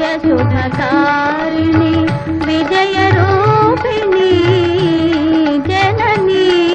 सर्वशुभकारिणी